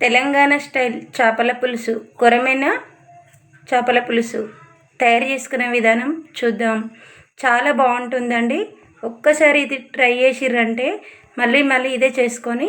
Telangana style చేపల పులుసు కొరమైన చేపల పులుసు తయారు చేసుకునే విధానం చూద్దాం. చాలా బాగుంటుందండి. ఒక్కసారి ఇది ట్రై చేసిర్రంటే మళ్ళీ మళ్ళీ ఇదే చేసుకొని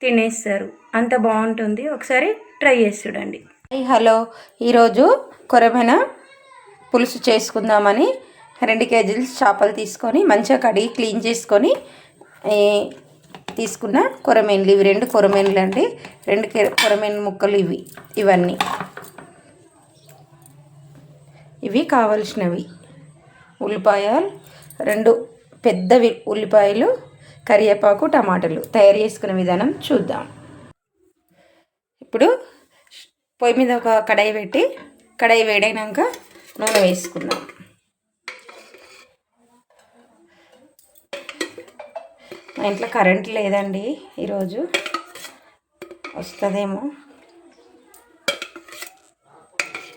తినేస్తారు. అంత బాగుంటుంది. ఒకసారి ట్రై చేసి చూడండి. హలో. ఈరోజు కొరమైన పులుసు చేసుకుందామని రెండు కేజీలు చేపలు తీసుకొని మంచిగా కడిగి క్లీన్ చేసుకొని తీసుకున్న కొరమేన్లు. ఇవి రెండు కొరమేన్లు అండి. రెండు కె- కొరమేన్ ముక్కలు ఇవి. ఇవన్నీ. ఇవి కావలసినవి. ఉల్లిపాయలు. రెండు పెద్దవి ఉల్లిపాయలు కరివేపాకు టమాటాలు. తయారు చేసుకునే విధానం చూద్దాం. ఇప్పుడు పొయ్యి మీద ఒక కడాయి పెట్టి కడాయి వేడైనాక నూనె వేసుకుందాం. మా ఇంట్లో కరెంట్ లేదండి ఈరోజు. వస్తుందేమో.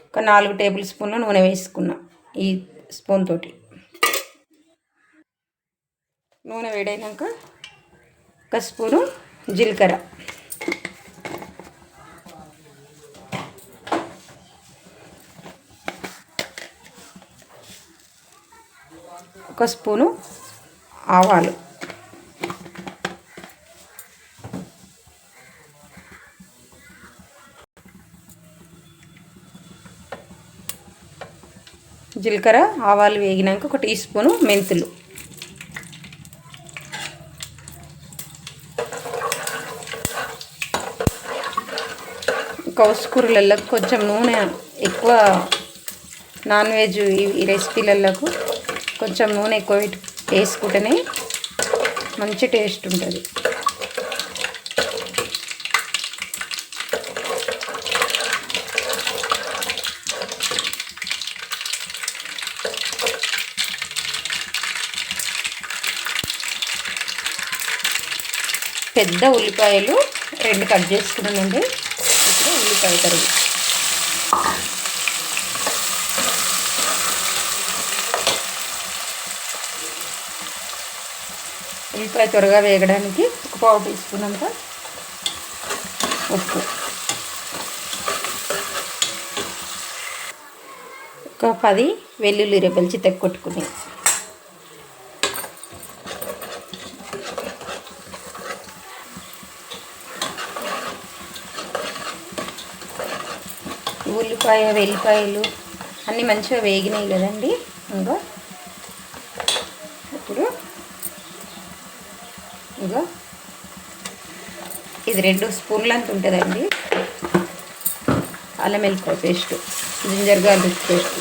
ఒక నాలుగు టేబుల్ స్పూన్ల నూనె వేసుకున్నా ఈ స్పూన్ తోటి. నూనె వేడైనాక ఒక స్పూను జీలకర్ర. ఒక స్పూను ఆవాలు. జీలకర్ర ఆవాలు వేగినాక ఒక టీ స్పూను మెంతులు. కౌసుకూరలలో కొంచెం నూనె ఎక్కువ నాన్ వెజ్ ఈ- రెసిపీలలో రెసిపీలకు కొంచెం నూనె ఎక్కువ వేసుకుంటేనే మంచి టేస్ట్ ఉంటుంది. పెద్ద ఉల్లిపాయలు రెండు కట్ చేసుకున్నానండి. ఇప్పుడు ఉల్లిపాయ తరుగు. ఉల్లిపాయ త్వరగా వేగడానికి ఒక పావు టీ స్పూన్ అంత ఉప్పు. ఒక పది వెల్లుల్లి రెబ్బలు చితక్ ఉల్లిపాయ వెల్లిపాయలు అన్నీ మంచిగా వేగినాయి కదండి. ఇంకా ఇప్పుడు ఇగో ఇది రెండు స్పూన్లు అంత ఉంటుందండి. అల్లం వెల్లిపాయ పేస్ట్ జింజర్ గార్లిక్ పేస్ట్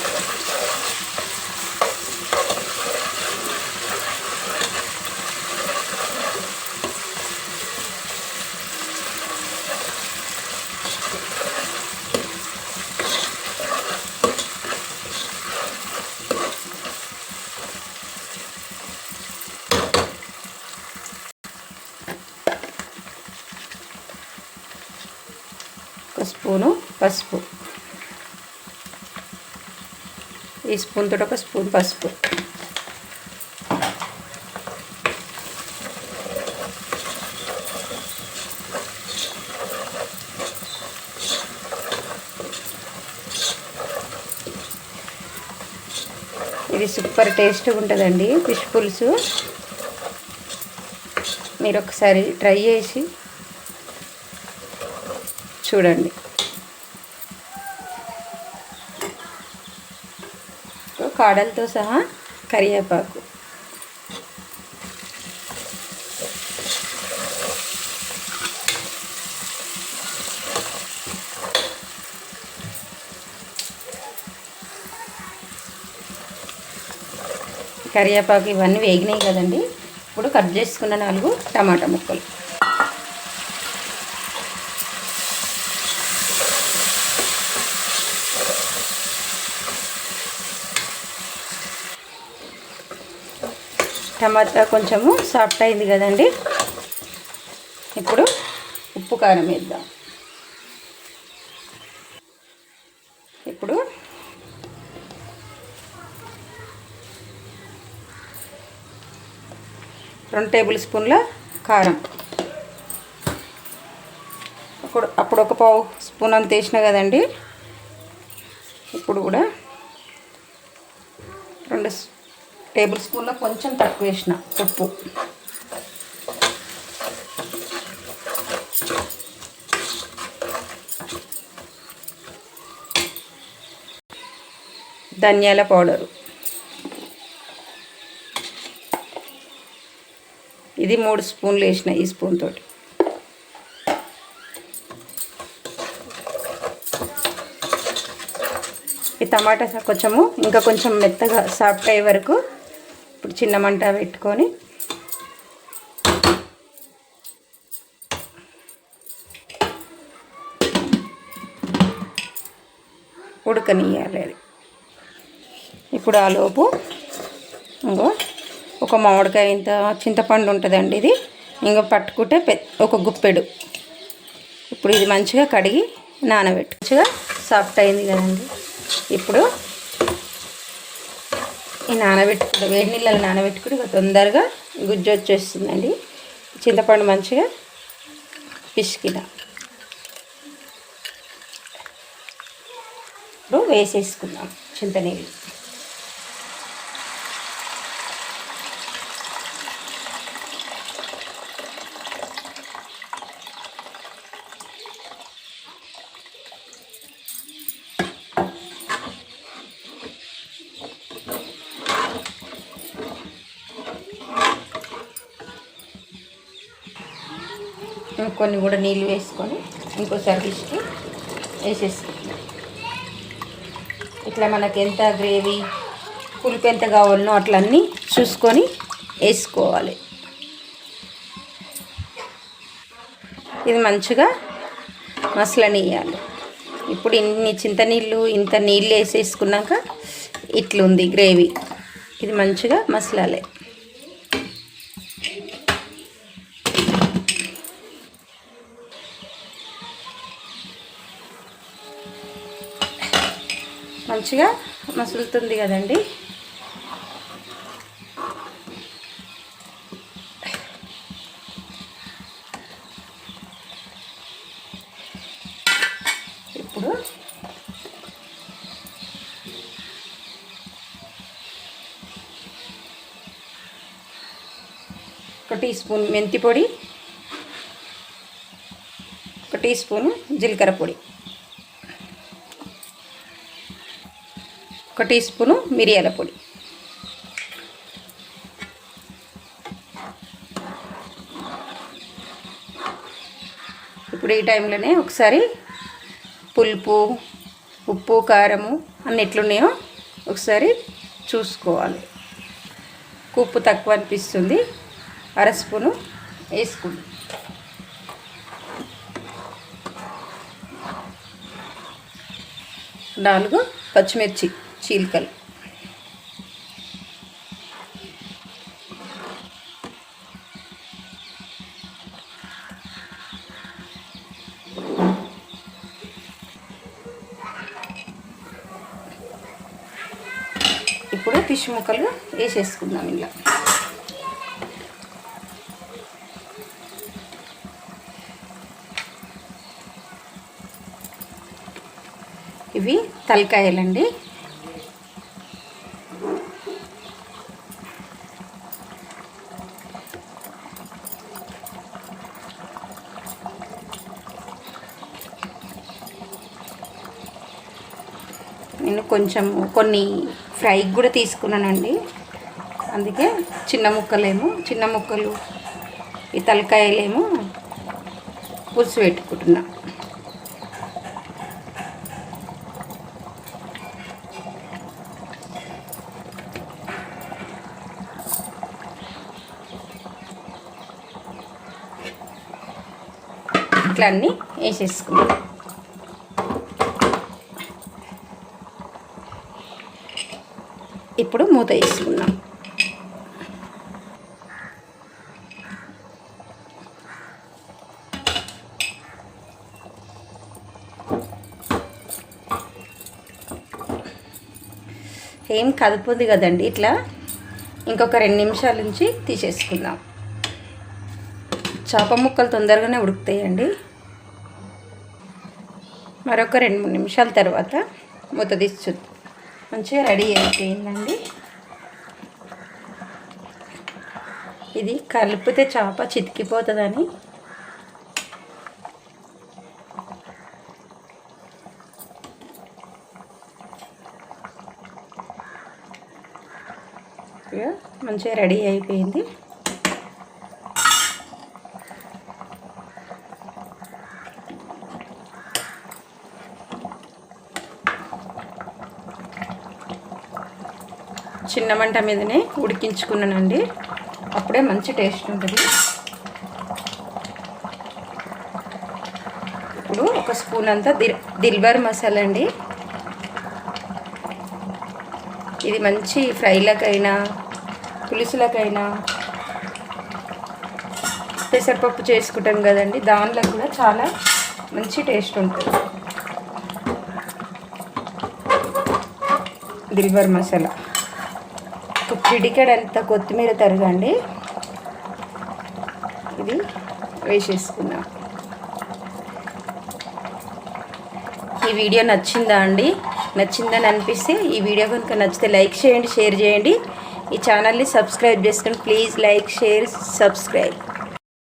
ఒక స్పూను పసుపు. ఈ స్పూన్ తోటి ఒక స్పూన్ పసుపు. ఇది సూపర్ టేస్ట్గా ఉంటుందండి ఫిష్ పులుసు. మీరు ఒకసారి ట్రై చేసి చూడండి. కాడలతో సహా కరివేపాకు. కరివేపాకు ఇవన్నీ వేగినాయి కదండి. ఇప్పుడు కట్ చేసుకున్న నాలుగు టమాటా ముక్కలు. టమాటా కొంచెము సాఫ్ట్ అయింది కదండి. ఇప్పుడు ఉప్పు కారం వేద్దాం. ఇప్పుడు రెండు టేబుల్ స్పూన్ల కారం. అప్పుడు అప్పుడు ఒక పావు స్పూన్ అంత వేసిన కదండి. ఇప్పుడు కూడా రెండు స్- టేబుల్ స్పూన్లో కొంచెం తక్కువ వేసిన ఉప్పు. ధనియాల పౌడరు. ఇది మూడు స్పూన్లు వేసిన ఈ స్పూన్ తోటి. ఈ టమాటా కొంచెము ఇంకా కొంచెం మెత్తగా సాఫ్ట్ అయ్యే వరకు చిన్న మంట పెట్టుకొని ఉడకనియాలి అది. ఇప్పుడు ఆ లోపు ఇంకో ఒక మామిడికాయ ఇంత చింతపండు ఉంటుందండి ఇది. ఇంకా పట్టుకుంటే పె ఒక గుప్పెడు. ఇప్పుడు ఇది మంచిగా కడిగి నానబెట్టు. మంచిగా సాఫ్ట్ అయింది కదండి. ఇప్పుడు ఈ నానబెట్టుకుంటే వేడి నీళ్ళలో నానబెట్టుకుని తొందరగా గుజ్జు వచ్చేస్తుందండి. చింతపండు మంచిగా పిసికిన. ఇప్పుడు వేసేసుకుందాం చింతనీళ్ళు. కొన్ని కూడా నీళ్ళు వేసుకొని ఇంకోసారి సర్వీస్కి వేసేసుకుంటాం ఇట్లా మనకి ఎంత గ్రేవీ పులుపు ఎంత కావాలనో అట్లా అన్నీ చూసుకొని వేసుకోవాలి. ఇది మంచిగా మసలనియాలి ఇప్పుడు ఇన్ని చింత నీళ్ళు ఇంత నీళ్ళు వేసేసుకున్నాక ఇట్లుంది గ్రేవీ. ఇది మంచిగా మసలాలి. మంచిగా మసులుతుంది కదండి. ఇప్పుడు ఒక టీ స్పూన్ మెంతి పొడి ఒక టీ స్పూను జీలకర్ర పొడి. ఒక టీ స్పూను మిరియాల పొడి. ఇప్పుడు ఈ టైంలోనే ఒకసారి పులుపు ఉప్పు కారము అన్ని ఎట్లున్నాయో ఒకసారి చూసుకోవాలి. ఉప్పు తక్కువ అనిపిస్తుంది. అర స్పూను వేసుకుంది నాలుగు పచ్చిమిర్చి. చీలికలు. ఇప్పుడు ఫిష్ ముక్కలు వేసేసుకుందాం ఇలా ఇవి తలకాయలండి. నేను కొంచెం కొన్ని ఫ్రైకి కూడా తీసుకున్నానండి. అందుకే చిన్న ముక్కలేమో చిన్న ముక్కలు ఈ తలకాయలేమో పులుసు పెట్టుకుంటున్నా. ఇట్లా అన్నీ వేసేసుకున్నాను. ఇప్పుడు మూత వేసుకున్నాం ఏం కదుపుంది కదండి ఇట్లా? ఇంకొక రెండు నిమిషాల నుంచి తీసేసుకుందాం. చేప ముక్కలు తొందరగానే ఉడుకుతాయండి. మరొక రెండు మూడు నిమిషాల తర్వాత మూత తీసి చూద్దాం. మంచిగా రెడీ అయిపోయిందండి ఇది కలిపితే చేప చితికిపోతుందని. మంచిగా రెడీ అయిపోయింది. చిన్న మంట మీదనే ఉడికించుకున్నానండి. అప్పుడే మంచి టేస్ట్ ఉంటుంది. ఇప్పుడు ఒక స్పూన్ అంతా దిల్ దిల్బర్ మసాలా అండి. ఇది మంచి ఫ్రైలకైనా పులుసులకైనా పెసరపప్పు చేసుకుంటాం కదండి దానిలో కూడా చాలా మంచి టేస్ట్ ఉంటుంది. దిల్బర్ మసాలా. ఒక పిడికెడ్ అంత కొత్తిమీర తరగండి. ఇది వేసేసుకుందాం. ఈ వీడియో నచ్చిందా అండి? నచ్చిందని అనిపిస్తే ఈ వీడియో కనుక నచ్చితే లైక్ చేయండి షేర్ చేయండి. ఈ ఛానల్ని సబ్స్క్రైబ్ చేసుకోండి ప్లీజ్ లైక్ షేర్ సబ్స్క్రైబ్.